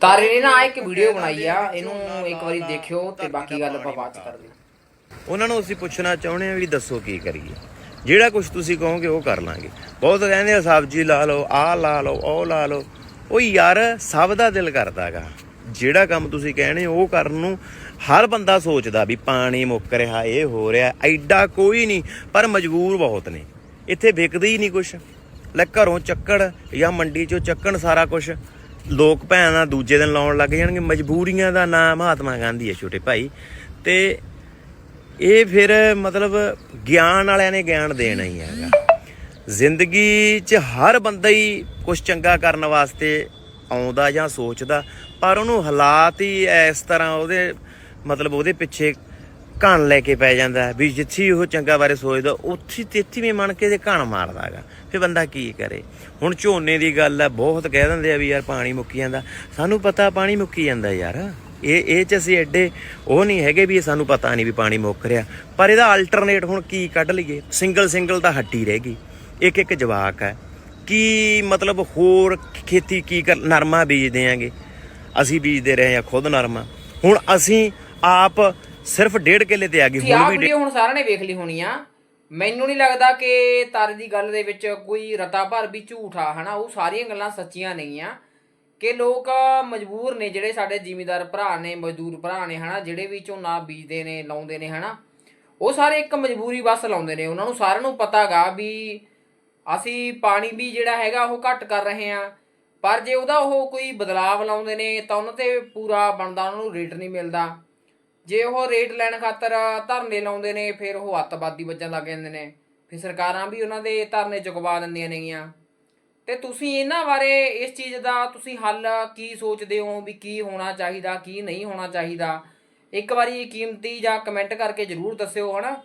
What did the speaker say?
ਤਾਰੇ ਨੇ ਨਾ ਇੱਕ ਵੀਡੀਓ ਬਣਾਈ ਆ ਇਹਨੂੰ ਇੱਕ ਵਾਰੀ ਦੇਖਿਓ ਤੇ ਬਾਕੀ ਗੱਲ ਆਪਾਂ ਬਾਅਦ ਚ ਕਰਦੇ ਹਾਂ। ਉਹਨਾਂ ਨੂੰ ਅਸੀਂ ਪੁੱਛਣਾ ਚਾਹੁੰਦੇ ਆ ਵੀ ਦੱਸੋ ਕੀ ਕਰੀਏ। ਜਿਹੜਾ ਕੁਝ ਤੁਸੀਂ ਕਹੋਗੇ ਉਹ ਕਰ ਲਾਂਗੇ। ਬਹੁਤ ਕਹਿੰਦੇ ਆ ਸਬਜ਼ੀ ਲਾ ਲਓ ਆਹ ਲਾ ਲਓ ਉਹ ਲਾ ਲਓ। ਉਹ ਯਾਰ ਸਭ ਦਾ ਦਿਲ ਕਰਦਾਗਾ ਜਿਹੜਾ ਕੰਮ ਤੁਸੀਂ ਕਹਿਣੇ ਉਹ ਕਰਨ ਨੂੰ ਹਰ ਬੰਦਾ ਸੋਚਦਾ ਵੀ ਪਾਣੀ ਮੁੱਕ ਰਿਹਾ ਇਹ ਹੋ ਰਿਹਾ ਐਡਾ ਕੋਈ ਨਹੀਂ ਪਰ ਮਜਬੂਰ ਬਹੁਤ ਨੇ। ਇੱਥੇ ਵਿਕਦਾ ਹੀ ਨਹੀਂ ਕੁਛ। ਲੈ ਘਰੋਂ ਚੱਕੜ ਜਾਂ ਮੰਡੀ ਚੋਂ ਚੱਕਣ ਸਾਰਾ ਕੁਝ ਲੋਕ ਭੈਣਾਂ ਦੂਜੇ ਦਿਨ ਲਾਉਣ ਲੱਗ ਜਾਣਗੇ। ਮਜਬੂਰੀਆਂ ਦਾ ਨਾਮ ਮਹਾਤਮਾ ਗਾਂਧੀ ਹੈ ਛੋਟੇ ਭਾਈ। ਤੇ ਇਹ ਫਿਰ ਮਤਲਬ ਗਿਆਨ ਵਾਲਿਆਂ ਨੇ ਗਿਆਨ ਦੇਣਾ ਹੀ ਹੈਗਾ। ਜ਼ਿੰਦਗੀ 'ਚ ਹਰ ਬੰਦਾ ਹੀ ਕੁਝ ਚੰਗਾ ਕਰਨ ਵਾਸਤੇ ਆਉਂਦਾ ਜਾਂ ਸੋਚਦਾ, ਪਰ ਉਹਨੂੰ ਹਾਲਾਤ ਹੀ ਇਸ ਤਰ੍ਹਾਂ ਉਹਦੇ ਮਤਲਬ ਉਹਦੇ ਪਿੱਛੇ ਘਣ ਲੈ ਕੇ ਪੈ ਜਾਂਦਾ ਵੀ ਜਿੱਥੇ ਉਹ ਚੰਗਾ ਬਾਰੇ ਸੋਚਦਾ, ਉੱਥੇ ਤੇਥੀ ਵੀ ਮਣ ਕੇ ਤੇ ਘਣ ਮਾਰਦਾ ਹੈਗਾ। ਫਿਰ ਬੰਦਾ ਕੀ ਕਰੇ? ਹੁਣ ਝੋਨੇ ਦੀ ਗੱਲ ਹੈ, ਬਹੁਤ ਕਹਿ ਦਿੰਦੇ ਆ ਵੀ ਯਾਰ ਪਾਣੀ ਮੁੱਕੀ ਜਾਂਦਾ। ਸਾਨੂੰ ਪਤਾ ਪਾਣੀ ਮੁੱਕੀ ਜਾਂਦਾ ਯਾਰ। ਇਹ ਇਹ ਚ ਅਸੀਂ ਐਡੇ ਉਹ ਨਹੀਂ ਹੈਗੇ ਵੀ ਇਹ ਸਾਨੂੰ ਪਤਾ ਨਹੀਂ ਵੀ ਪਾਣੀ ਮੁੱਕ ਰਿਹਾ। ਪਰ ਇਹਦਾ ਅਲਟਰਨੇਟ ਹੁਣ ਕੀ ਕੱਢ ਲਈਏ? ਸਿੰਗਲ ਸਿੰਗਲ ਤਾਂ ਹੱਟੀ ਰਹਿ ਗਈ। ਇੱਕ ਇੱਕ ਜਵਾਕ ਹੈ। ਕੀ ਮਤਲਬ ਹੋਰ ਖੇਤੀ ਕੀ ਕਰ, ਨਰਮਾ ਬੀਜਦੇ ਆਂਗੇ ਅਸੀਂ ਬੀਜਦੇ ਰਹੇ ਆ ਖੁਦ ਨਰਮਾ। ਹੁਣ ਅਸੀਂ ਆਪ ਸਿਰਫ ਡੇਢ ਕਿੱਲੇ ਤੇ ਆ ਤੁਸੀਂ ਹੁਣ ਵੀ ਵੀਡੀਓ ਹੁਣ ਸਾਰਿਆਂ ਨੇ ਵੇਖ ਲਈ ਹੋਣੀ ਆ। ਮੈਨੂੰ ਨਹੀਂ ਲੱਗਦਾ ਕਿ ਤਾਰੇ ਦੀ ਗੱਲ ਦੇ ਵਿੱਚ ਕੋਈ ਰਤਾ ਭਰ ਵੀ ਝੂਠ ਆ ਹਨਾ? ਉਹ ਸਾਰੀਆਂ ਗੱਲਾਂ ਸੱਚੀਆਂ ਨਹੀਂ ਆ ਕਿ ਲੋਕ ਮਜਬੂਰ ਨੇ ਜਿਹੜੇ ਸਾਡੇ ਜ਼ਿਮੀਦਾਰ ਭਰਾ ਨੇ ਮਜ਼ਦੂਰ ਭਰਾ ਨੇ ਹਨਾ? ਜਿਹੜੇ ਵੀ ਝੋਨਾ ਬੀਜਦੇ ਨੇ ਲਾਉਂਦੇ ਨੇ ਹਨਾ? ਉਹ ਸਾਰੇ ਇੱਕ ਮਜਬੂਰੀ ਬਸ ਲਾਉਂਦੇ ਨੇ। ਉਹਨਾਂ ਨੂੰ ਸਾਰਿਆਂ ਨੂੰ ਪਤਾਗਾ ਵੀ ਅਸੀਂ ਪਾਣੀ ਵੀ ਜਿਹੜਾ ਹੈਗਾ ਉਹ ਘੱਟ ਕਰ ਰਹੇ ਆ। ਪਰ ਜੇ ਉਹਦਾ ਉਹ ਕੋਈ ਬਦਲਾਵ ਲਾਉਂਦੇ ਨੇ ਤਾਂ ਉਹਨਾਂ ਤੇ ਪੂਰਾ ਬਣਦਾ ਉਹਨਾਂ ਨੂੰ ਰੇਟ ਨਹੀਂ ਮਿਲਦਾ। ਜੇ ਉਹ ਰੇਟ ਲੈਣ ਖਾਤਰ ਧਰਨੇ ਲਾਉਂਦੇ ਨੇ, ਫਿਰ ਉਹ ਅੱਤਵਾਦੀ ਵੱਜਣ ਲੱਗ ਜਾਂਦੇ ਨੇ। ਫਿਰ ਸਰਕਾਰਾਂ ਵੀ ਉਹਨਾਂ ਦੇ ਧਰਨੇ ਚੁਕਵਾ ਦਿੰਦੀਆਂ ਨੇਗੀਆਂ। ਤੇ ਤੁਸੀਂ ਇਹਨਾਂ ਬਾਰੇ ਇਸ ਚੀਜ਼ ਦਾ ਤੁਸੀਂ ਹੱਲ ਕੀ ਸੋਚਦੇ ਹੋ ਵੀ ਕੀ ਹੋਣਾ ਚਾਹੀਦਾ, ਕੀ ਨਹੀਂ ਹੋਣਾ ਚਾਹੀਦਾ? ਇੱਕ ਵਾਰੀ ਕੀਮਤੀ ਜਾਂ ਕਮੈਂਟ ਕਰਕੇ ਜਰੂਰ ਦੱਸਿਓ, ਹਨਾ?